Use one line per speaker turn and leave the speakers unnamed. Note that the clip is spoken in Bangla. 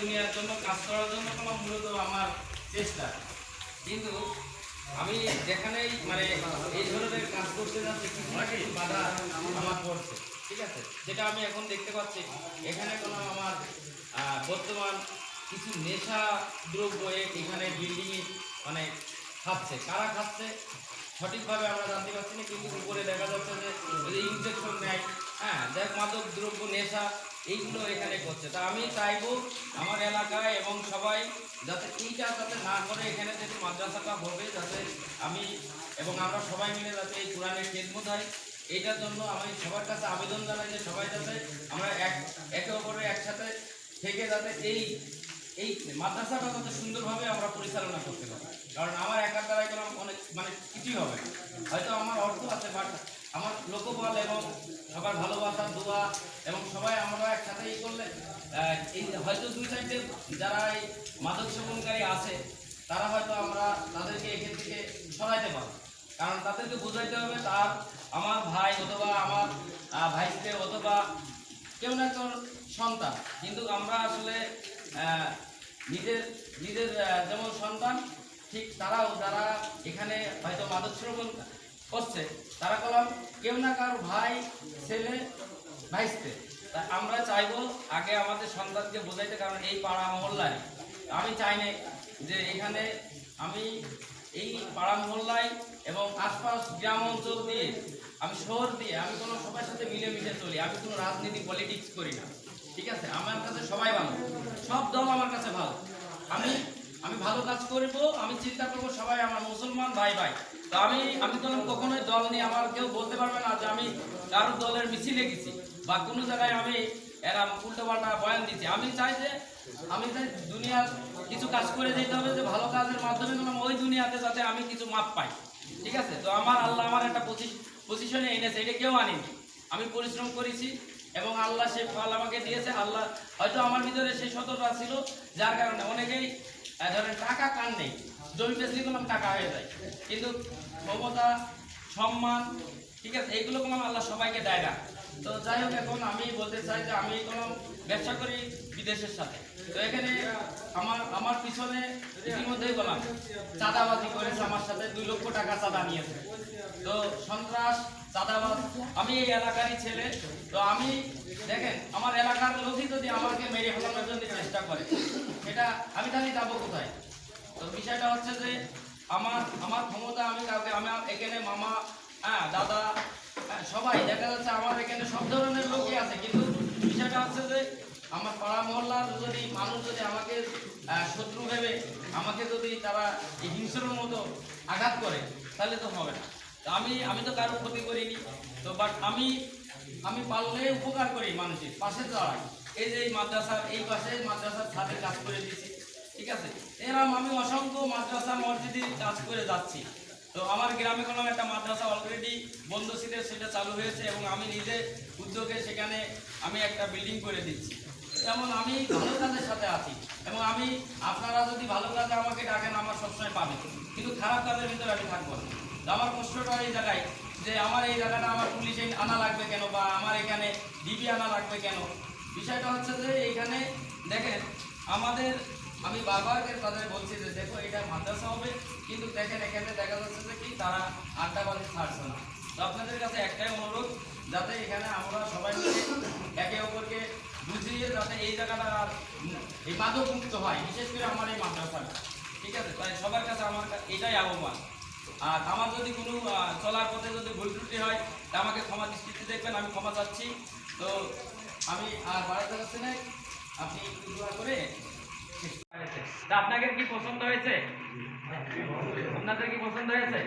দুনিয়ার জন্য, কাজ করার জন্য কোনো মূলত আমার চেষ্টা। কিন্তু আমি যেখানেই মানে এই ধরনের কাজ করতে যাচ্ছি কিছু না কিছু বাধা আমার পড়ছে, ঠিক আছে? যেটা আমি এখন দেখতে পাচ্ছি, এখানে কোনো আমার বর্তমান কিছু নেশা দ্রব্য এখানে বিল্ডিংয়ে মানে খাচ্ছে। কারা খাচ্ছে? সঠিকভাবে আমরা জানতে পারছি না, কিন্তু উপরে দেখা যাচ্ছে যে ইনজেকশন নেয় হ্যাঁ দেখ মাদক, দ্রব্য, নেশা, এইগুলো এখানে করছে। তা আমি চাইব আমার এলাকায় এবং সবাই যাতে এইটা যাতে না করে এখানে যে মাদ্রাসাটা হবে, যাতে আমি এবং আমরা সবাই মিলে যাতে এই কোরআনের খেদমত হয়, এইটার জন্য আমি সবার কাছে আবেদন জানাই যে সবাই যাতে আমরা এক, একে অপরের একসাথে থেকে যাতে এই এই মাদ্রাসাটা যাতে সুন্দরভাবে আমরা পরিচালনা করতে পারি। কারণ আমার একার দ্বারাই কোনো অনেক মানে কিছুই হবে হয়তো আমার অর্থ আছে, বাট লোকবল এবং সবার ভালোবাসা, দোয়া এবং সবাই আমরা একসাথে ই করলে এই হয়তো দুই চারটে যারা এই মাদক সেবনকারী আছে, তারা হয়তো আমরা তাদেরকে এখান থেকে সরাইতে পারব। কারণ তাদেরকে বোঝাইতে হবে তার, আমার ভাই অথবা আমার ভাইকে অথবা কেউ না কেউ সন্তান। কিন্তু আমরা আসলে নিজের নিজের যেমন সন্তান, ঠিক তারাও যারা এখানে হয়তো মাদক সেবন করছে তারা কলম কেউ না কারও ভাই, ছেলে, ভাইস্তে। তা আমরা চাইব আগে আমাদের সন্তানকে বোঝাইতে, কারণ এই পাড়া মহল্লায় আমি চাই না যে এখানে আমি এই পাড়া মহল্লায় এবং আশপাশ গ্রাম অঞ্চল দিয়ে, আমি শহর দিয়ে, আমি কোনো সবার সাথে মিলেমিশে চলি, আমি কোনো রাজনীতি পলিটিক্স করি না। ঠিক আছে? আমার কাছে সবাই ভালো। সব দল আমার কাছে ভালো। আমি ভালো কাজ করব, আমি চিন্তা করব সবাই আমার মুসলমান ভাই ভাই তো আমি আমি তো কখনোই দল নিয়ে আমার কেউ বলতে পারবে না যে আমি কারোর দলের মিছিলে গেছি বা কোনো জায়গায় আমি এরা উল্টো পাল্টা বয়ান দিচ্ছি আমি চাই যে আমি চাই দুনিয়ার কিছু কাজ করে যেতে হবে যে ভালো কাজের মাধ্যমে ওই দুনিয়াতে যাতে আমি কিছু মাপ পাই। ঠিক আছে? তো আমার আল্লাহ আমার একটা পজিশনে এনেছে, এটা কেউ আনেনি। আমি পরিশ্রম করেছি এবং আল্লাহ সে ফল আমাকে দিয়েছে। আল্লাহ হয়তো আমার ভিতরে সেই সততা ছিল, যার কারণে অনেকেই ধরেন টাকা কান নেই? জমি বেচলে কোনো টাকা হয়ে যায়। কিন্তু ক্ষমতা, সম্মান, ঠিক আছে, এইগুলো কোনো আল্লাহ সবাইকে দেয় না। তো যাই হোক, এখন আমি বলতে চাই যে আমি কোনো ব্যবসা করি বিদেশের সাথে। তো এখানে আমার আমার পিছনে ইতিমধ্যেই বললাম, চাঁদাবাজি করেছে আমার সাথে, দুই লক্ষ টাকা চাঁদা নিয়েছে। তো সন্ত্রাস, চাঁদাবাজ, আমি এই এলাকারই ছেলে। তো আমি, দেখেন, আমার এলাকার লোকই যদি আমাকে মেরে ফেলানোর জন্য করে আমি তাহলে যাব কোথায়? তো বিষয়টা হচ্ছে যে আমার আমার ক্ষমতা আমি কাউকে আমার এখানে মামা হ্যাঁ দাদা হ্যাঁ, সবাই দেখা যাচ্ছে আমার এখানে সব ধরনের লোকই আছে কিন্তু বিষয়টা হচ্ছে যে আমার পাড়া মহল্লার যদি মানুষ যদি আমাকে শত্রু ভেবে আমাকে যদি তারা এই হিংস্রের মতো আঘাত করে তাহলে তো হবে না। তো আমি আমি তো কারোর ক্ষতি করিনি তো বাট আমি আমি পারলে উপকার করি মানুষের পাশে দাঁড়াই। এই যে এই মাদ্রাসার, এই পাশে মাদ্রাসার ছাদে কাজ করে দিচ্ছি ঠিক আছে? এরকম আমি অসংখ্য মাদ্রাসা, মসজিদে কাজ করে যাচ্ছি। তো আমার গ্রামে কোনো একটা মাদ্রাসা অলরেডি বন্ধ ছিল, সেটা চালু হয়েছে এবং আমি নিজে উদ্যোগে সেখানে আমি একটা বিল্ডিং করে দিচ্ছি। যেমন আমি ভালো কাজের সাথে আছি এবং আমি, আপনারা যদি ভালো কাজে আমাকে ডাকেন, আমার সবসময় পাবেন কিন্তু খারাপ কাজের ভিতরে আমি থাকব না। আমার কষ্টটা এই জায়গায় যে আমার এই জায়গাটা আমার পুলিশে আনা লাগবে কেন বা আমার এখানে ডিবি আনা লাগবে কেন? বিষয়টা হচ্ছে যে এইখানে দেখেন, আমাদের, আমি বারবার তাদের বলছি যে দেখো, এটা মাদ্রাসা হবে, কিন্তু দেখেন, এখানে দেখা যাচ্ছে যে কি তারা আড্ডা আড্ডাবাজি ছাড়ছে না। তো আপনাদের কাছে একটাই অনুরোধ, যাতে এখানে আমরা সবাই মিলে একে অপরকে বুঝিয়ে যাতে এই জায়গাটা আর এই মাদক মুক্ত হয়, বিশেষ করে আমার এই মাদ্রাসাটা। ঠিক আছে? তাই সবার কাছে আমার এটাই আহ্বান। আর আমার যদি কোনো চলার পথে যদি ভুল ত্রুটি হয়, তা আমাকে ক্ষমা দৃষ্টিতে দেখবেন, আমি ক্ষমা চাচ্ছি। তো আমি আর বাড়াতে পারছি না। আপনি একটু দোয়া করে তা আপনাদের কি পছন্দ হয়েছে? আপনাদের কি পছন্দ হয়েছে?